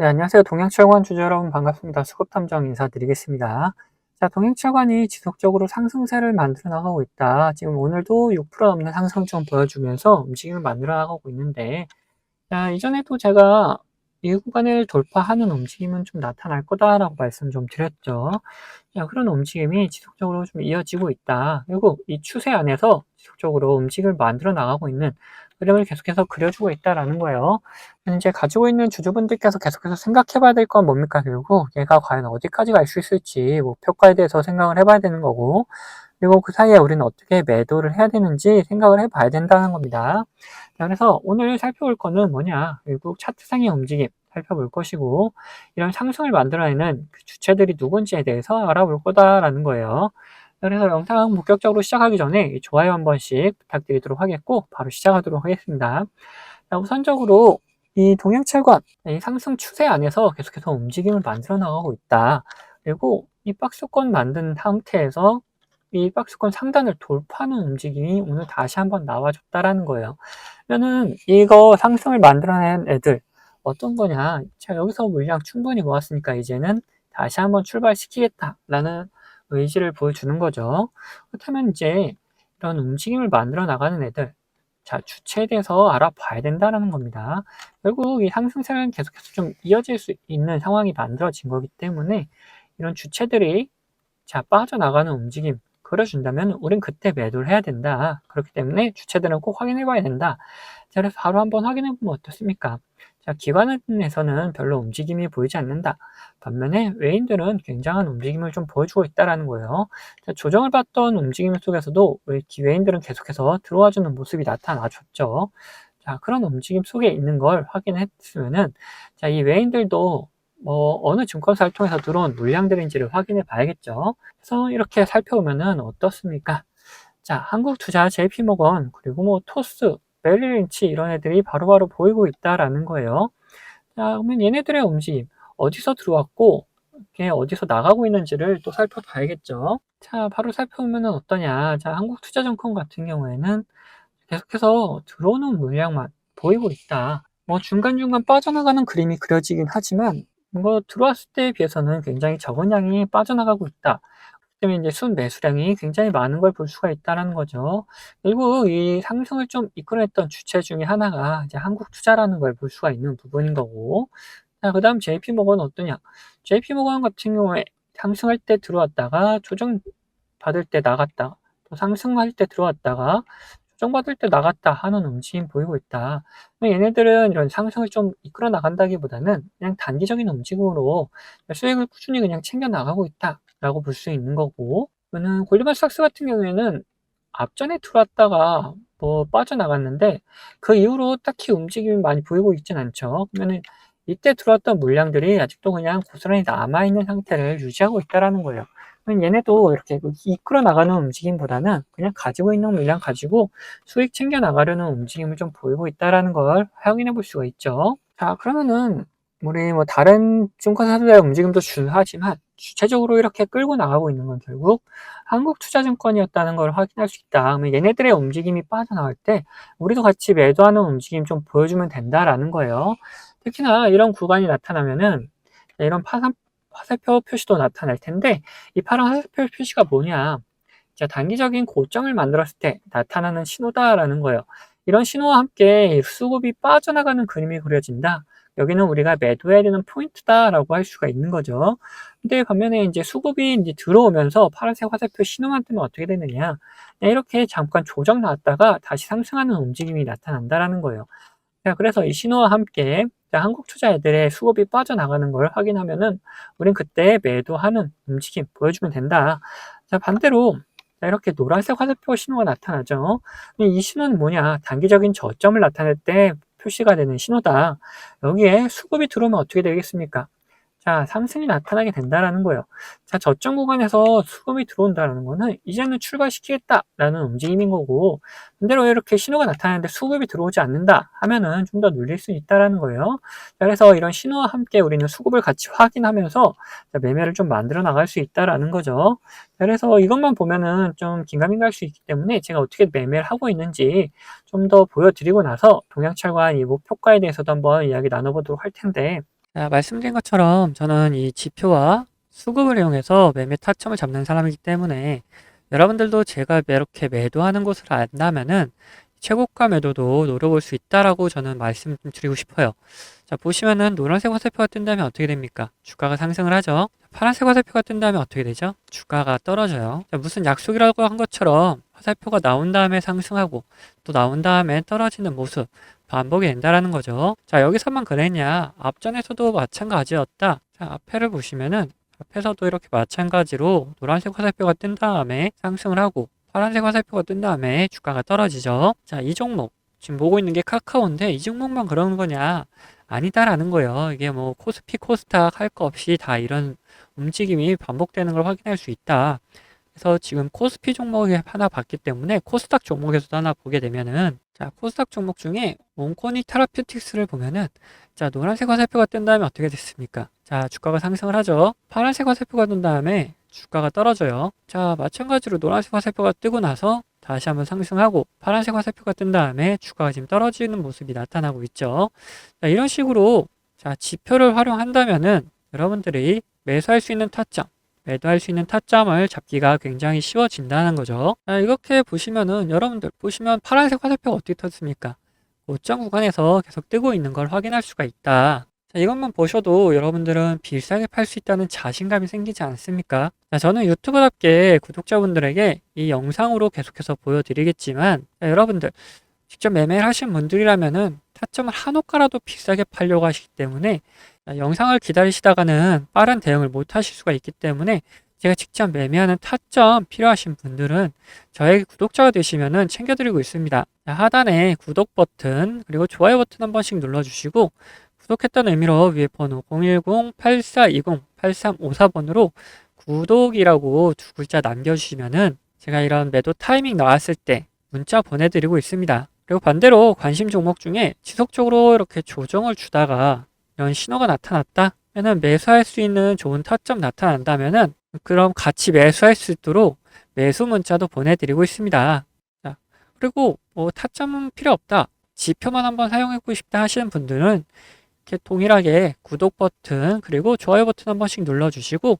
네, 안녕하세요. 동양철관 주주 여러분 반갑습니다. 수급탐정 인사드리겠습니다. 자, 동양철관이 지속적으로 상승세를 만들어 나가고 있다. 지금 오늘도 6% 넘는 상승 좀 보여주면서 움직임을 만들어 나가고 있는데, 자, 이전에도 제가 이 구간을 돌파하는 움직임은 좀 나타날 거다라고 말씀 좀 드렸죠. 자, 그런 움직임이 지속적으로 좀 이어지고 있다. 그리고 이 추세 안에서 지속적으로 움직임을 만들어 나가고 있는 그림을 계속해서 그려주고 있다라는 거예요. 이제 가지고 있는 주주분들께서 계속해서 생각해 봐야 될 건 뭡니까? 결국 얘가 과연 어디까지 갈 수 있을지 목표가에 대해서 생각을 해봐야 되는 거고 그리고 그 사이에 우리는 어떻게 매도를 해야 되는지 생각을 해봐야 된다는 겁니다. 그래서 오늘 살펴볼 거는 뭐냐? 결국 차트상의 움직임 살펴볼 것이고 이런 상승을 만들어내는 그 주체들이 누군지에 대해서 알아볼 거다라는 거예요. 그래서 영상 본격적으로 시작하기 전에 좋아요 한 번씩 부탁드리도록 하겠고 바로 시작하도록 하겠습니다. 자, 우선적으로 이 동양철관 이 상승 추세 안에서 계속해서 움직임을 만들어 나가고 있다. 그리고 이 박스권 만든 상태에서 이 박스권 상단을 돌파하는 움직임이 오늘 다시 한번 나와줬다라는 거예요. 그러면은 이거 상승을 만들어낸 애들 어떤 거냐? 자 여기서 물량 충분히 모았으니까 이제는 다시 한번 출발시키겠다라는 의지를 보여주는 거죠. 그렇다면 이제 이런 움직임을 만들어 나가는 애들, 자, 주체에 대해서 알아봐야 된다는 겁니다. 결국 이 상승세는 계속해서 좀 이어질 수 있는 상황이 만들어진 거기 때문에 이런 주체들이 자, 빠져나가는 움직임, 그려준다면 우린 그때 매도를 해야 된다. 그렇기 때문에 주체들은 꼭 확인해 봐야 된다. 자, 그래서 바로 한번 확인해 보면 어떻습니까? 자, 기관에서는 별로 움직임이 보이지 않는다. 반면에 외인들은 굉장한 움직임을 좀 보여주고 있다는 거예요. 자, 조정을 받던 움직임 속에서도 외인들은 계속해서 들어와주는 모습이 나타나줬죠. 자, 그런 움직임 속에 있는 걸 확인했으면은, 자, 이 외인들도 뭐 어느 증권사를 통해서 들어온 물량들인지를 확인해 봐야겠죠. 그래서 이렇게 살펴보면은 어떻습니까? 자, 한국투자, JP모건, 그리고 뭐 토스, 메릴 린치 이런 애들이 바로바로 바로 보이고 있다라는 거예요. 자, 그러면 얘네들의 움직임 어디서 들어왔고 이게 어디서 나가고 있는지를 또 살펴봐야겠죠. 자, 바로 살펴보면 어떠냐. 자, 한국투자증권 같은 경우에는 계속해서 들어오는 물량만 보이고 있다. 뭐 중간중간 빠져나가는 그림이 그려지긴 하지만 뭐 들어왔을 때에 비해서는 굉장히 적은 양이 빠져나가고 있다. 때문에 이제 순 매수량이 굉장히 많은 걸 볼 수가 있다는 거죠. 그리고 이 상승을 좀 이끌어냈던 주체 중에 하나가 이제 한국 투자라는 걸 볼 수가 있는 부분인 거고. 자, 그 다음 JP모건 어떠냐? JP모건 같은 경우에 상승할 때 들어왔다가 조정 받을 때 나갔다. 또 상승할 때 들어왔다가 조정받을 때 나갔다 하는 움직임 보이고 있다. 얘네들은 이런 상승을 좀 이끌어 나간다기보다는 그냥 단기적인 움직임으로 수익을 꾸준히 그냥 챙겨 나가고 있다. 라고 볼 수 있는 거고 그러면 골드만삭스 같은 경우에는 앞전에 들어왔다가 뭐 빠져나갔는데 그 이후로 딱히 움직임이 많이 보이고 있진 않죠. 그러면은 이때 들어왔던 물량들이 아직도 그냥 고스란히 남아있는 상태를 유지하고 있다라는 거예요. 얘네도 이렇게 그 이끌어 나가는 움직임보다는 그냥 가지고 있는 물량 가지고 수익 챙겨 나가려는 움직임을 좀 보이고 있다라는 걸 확인해 볼 수가 있죠. 자, 그러면은 우리 뭐 다른 증권사들의 움직임도 중요하지만 주체적으로 이렇게 끌고 나가고 있는 건 결국 한국투자증권이었다는 걸 확인할 수 있다. 얘네들의 움직임이 빠져나갈 때 우리도 같이 매도하는 움직임 좀 보여주면 된다라는 거예요. 특히나 이런 구간이 나타나면은 이런 파산, 화살표 표시도 나타날 텐데 이 파란 화살표 표시가 뭐냐? 자, 단기적인 고점을 만들었을 때 나타나는 신호다라는 거예요. 이런 신호와 함께 수급이 빠져나가는 그림이 그려진다. 여기는 우리가 매도해야 되는 포인트다라고 할 수가 있는 거죠. 근데 반면에 이제 수급이 이제 들어오면서 파란색 화살표 신호만 뜨면 어떻게 되느냐. 이렇게 잠깐 조정 나왔다가 다시 상승하는 움직임이 나타난다라는 거예요. 자, 그래서 이 신호와 함께 한국 투자 애들의 수급이 빠져나가는 걸 확인하면은 우린 그때 매도하는 움직임 보여주면 된다. 자, 반대로 이렇게 노란색 화살표 신호가 나타나죠. 이 신호는 뭐냐? 단기적인 저점을 나타낼 때 표시가 되는 신호다. 여기에 수급이 들어오면 어떻게 되겠습니까? 자, 상승이 나타나게 된다라는 거예요. 자, 저점 구간에서 수급이 들어온다는 거는 이제는 출발시키겠다라는 움직임인 거고, 반대로 이렇게 신호가 나타나는데 수급이 들어오지 않는다 하면은 좀 더 눌릴 수 있다라는 거예요. 자, 그래서 이런 신호와 함께 우리는 수급을 같이 확인하면서 매매를 좀 만들어 나갈 수 있다라는 거죠. 자, 그래서 이것만 보면은 좀 긴가민가 할 수 있기 때문에 제가 어떻게 매매를 하고 있는지 좀 더 보여드리고 나서 동양철관 이 목표가에 대해서도 한번 이야기 나눠보도록 할 텐데, 자, 말씀드린 것처럼 저는 이 지표와 수급을 이용해서 매매 타점을 잡는 사람이기 때문에 여러분들도 제가 이렇게 매도하는 곳을 안다면은 최고가 매도도 노려볼 수 있다라고 저는 말씀드리고 싶어요. 자, 보시면은 노란색 화살표가 뜬다면 어떻게 됩니까? 주가가 상승을 하죠. 파란색 화살표가 뜬다면 어떻게 되죠? 주가가 떨어져요. 자, 무슨 약속이라고 한 것처럼 화살표가 나온 다음에 상승하고 또 나온 다음에 떨어지는 모습 반복이 된다라는 거죠. 자, 여기서만 그랬냐? 앞전에서도 마찬가지였다. 자, 앞에를 보시면은 앞에서도 이렇게 마찬가지로 노란색 화살표가 뜬 다음에 상승을 하고 파란색 화살표가 뜬 다음에 주가가 떨어지죠. 자, 이 종목 지금 보고 있는 게 카카오인데 이 종목만 그러는 거냐? 아니다라는 거예요. 이게 뭐 코스피, 코스닥 할 거 없이 다 이런 움직임이 반복되는 걸 확인할 수 있다. 그래서 지금 코스피 종목에 하나 봤기 때문에 코스닥 종목에서도 하나 보게 되면은 자 코스닥 종목 중에 몽코니 테라퓨틱스를 보면은 자 노란색 화살표가 뜬 다음에 어떻게 됐습니까? 자 주가가 상승을 하죠. 파란색 화살표가 뜬 다음에 주가가 떨어져요. 자 마찬가지로 노란색 화살표가 뜨고 나서 다시 한번 상승하고 파란색 화살표가 뜬 다음에 주가가 지금 떨어지는 모습이 나타나고 있죠. 자, 이런 식으로 자 지표를 활용한다면은 여러분들이 매수할 수 있는 타점 매도할 수 있는 타점을 잡기가 굉장히 쉬워진다는 거죠. 자, 이렇게 보시면은 여러분들 보시면 파란색 화살표가 어떻게 떴습니까? 고점 구간에서 계속 뜨고 있는 걸 확인할 수가 있다. 자, 이것만 보셔도 여러분들은 비싸게 팔 수 있다는 자신감이 생기지 않습니까? 자, 저는 유튜브답게 구독자분들에게 이 영상으로 계속해서 보여드리겠지만 자, 여러분들 직접 매매를 하신 분들이라면은 타점을 한 호가라도 비싸게 팔려고 하시기 때문에 영상을 기다리시다가는 빠른 대응을 못 하실 수가 있기 때문에 제가 직접 매매하는 타점 필요하신 분들은 저에게 구독자가 되시면은 챙겨드리고 있습니다. 하단에 구독 버튼 그리고 좋아요 버튼 한 번씩 눌러주시고 구독했다는 의미로 위에 번호 010-8420-8354번으로 구독이라고 두 글자 남겨주시면은 제가 이런 매도 타이밍 나왔을 때 문자 보내드리고 있습니다. 그리고 반대로 관심 종목 중에 지속적으로 이렇게 조정을 주다가 이런 신호가 나타났다? 면은 매수할 수 있는 좋은 타점 나타난다면은 그럼 같이 매수할 수 있도록 매수 문자도 보내드리고 있습니다. 자, 그리고 뭐 타점은 필요 없다. 지표만 한번 사용하고 싶다 하시는 분들은 이렇게 동일하게 구독 버튼 그리고 좋아요 버튼 한 번씩 눌러주시고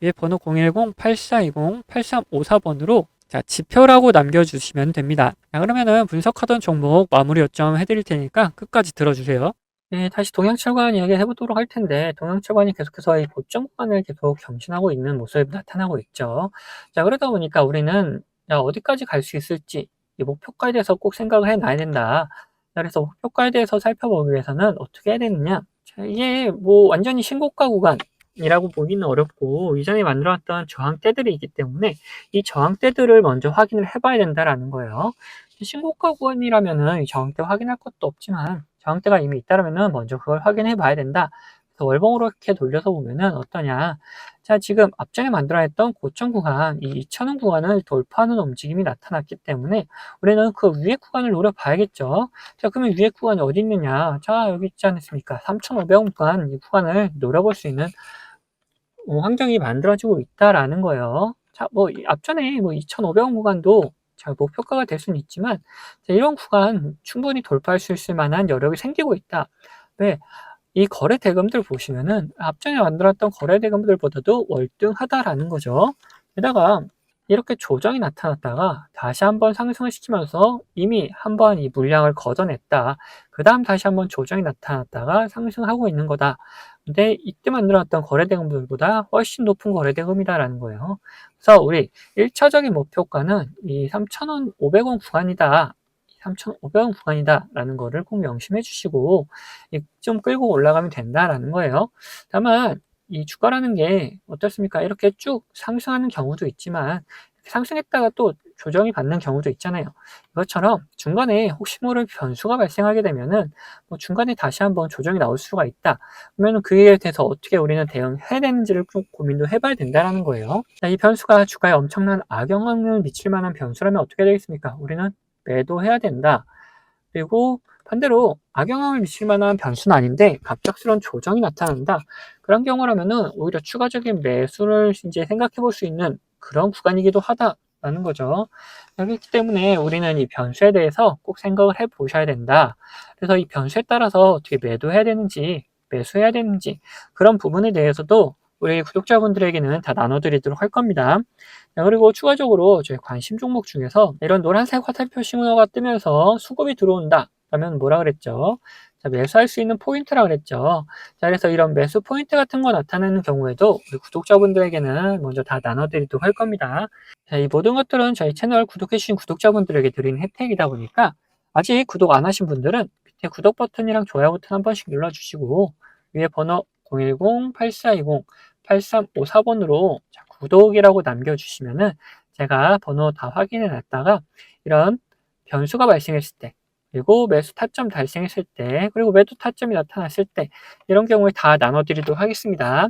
위에 번호 010-8420-8354번으로 자, 지표라고 남겨주시면 됩니다. 자, 그러면은 분석하던 종목 마무리 요점 해드릴 테니까 끝까지 들어주세요. 네, 다시 동양철관 이야기 해보도록 할 텐데, 동양철관이 계속해서 이 고점 구간을 계속 경신하고 있는 모습이 나타나고 있죠. 자, 그러다 보니까 우리는 자, 어디까지 갈 수 있을지, 이 목표가에 대해서 꼭 생각을 해 놔야 된다. 자, 그래서 목표가에 대해서 살펴보기 위해서는 어떻게 해야 되느냐. 자, 이게 뭐 완전히 신고가 구간, 이라고 보기는 어렵고 이전에 만들어놨던 저항대들이 있기 때문에 이 저항대들을 먼저 확인을 해봐야 된다라는 거예요. 신고가 구간이라면은 저항대 확인할 것도 없지만 저항대가 이미 있다라면은 먼저 그걸 확인해 봐야 된다. 월봉으로 이렇게 돌려서 보면은 어떠냐. 자, 지금 앞전에 만들어냈던 고점 구간, 이 2,000원 구간을 돌파하는 움직임이 나타났기 때문에 우리는 그 위에 구간을 노려봐야겠죠. 자, 그러면 위에 구간이 어디 있느냐. 자, 여기 있지 않습니까? 3,500원 구간, 이 구간을 노려볼 수 있는 어, 환경이 만들어지고 있다라는 거예요. 자, 뭐 앞전에 뭐 2,500원 구간도 자, 목표가가 될 수는 있지만 자, 이런 구간 충분히 돌파할 수 있을 만한 여력이 생기고 있다. 왜? 이 거래 대금들 보시면은 앞전에 만들었던 거래 대금들보다도 월등하다라는 거죠. 게다가 이렇게 조정이 나타났다가 다시 한번 상승을 시키면서 이미 한 번 이 물량을 걷어냈다. 그 다음 다시 한번 조정이 나타났다가 상승하고 있는 거다. 근데 이때 만들어놨던 거래 대금들보다 훨씬 높은 거래 대금이다라는 거예요. 그래서 우리 1차적인 목표가는 이 3,500원 구간이다. 3,500원 구간이다라는 거를 꼭 명심해 주시고 좀 끌고 올라가면 된다라는 거예요. 다만 이 주가라는 게 어떻습니까? 이렇게 쭉 상승하는 경우도 있지만 상승했다가 또 조정이 받는 경우도 있잖아요. 이것처럼 중간에 혹시 모를 변수가 발생하게 되면은 뭐 중간에 다시 한번 조정이 나올 수가 있다. 그러면 그에 대해서 어떻게 우리는 대응해야 되는지를 좀 고민도 해봐야 된다는 거예요. 자, 이 변수가 주가에 엄청난 악영향을 미칠 만한 변수라면 어떻게 되겠습니까? 우리는 매도해야 된다. 그리고 반대로 악영향을 미칠 만한 변수는 아닌데 갑작스러운 조정이 나타난다. 그런 경우라면은 오히려 추가적인 매수를 이제 생각해 볼 수 있는 그런 구간이기도 하다라는 거죠. 그렇기 때문에 우리는 이 변수에 대해서 꼭 생각을 해 보셔야 된다. 그래서 이 변수에 따라서 어떻게 매도해야 되는지 매수해야 되는지 그런 부분에 대해서도 우리 구독자분들에게는 다 나눠드리도록 할 겁니다. 자, 그리고 추가적으로 저희 관심 종목 중에서 이런 노란색 화살표 신호가 뜨면서 수급이 들어온다. 그러면 뭐라 그랬죠? 자, 매수할 수 있는 포인트라 그랬죠. 자, 그래서 이런 매수 포인트 같은 거 나타나는 경우에도 우리 구독자분들에게는 먼저 다 나눠드리도록 할 겁니다. 자, 이 모든 것들은 저희 채널 구독해주신 구독자분들에게 드리는 혜택이다 보니까 아직 구독 안 하신 분들은 밑에 구독 버튼이랑 좋아요 버튼 한 번씩 눌러주시고 위에 번호 010-8420-8354번으로 구독이라고 남겨주시면은 제가 번호 다 확인해 놨다가 이런 변수가 발생했을 때 그리고 매수 타점 달성했을 때 그리고 매도 타점이 나타났을 때 이런 경우에 다 나눠드리도록 하겠습니다.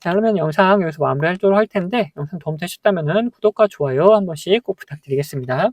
자 그러면 영상 여기서 마무리하도록 할 텐데 영상 도움 되셨다면 구독과 좋아요 한 번씩 꼭 부탁드리겠습니다.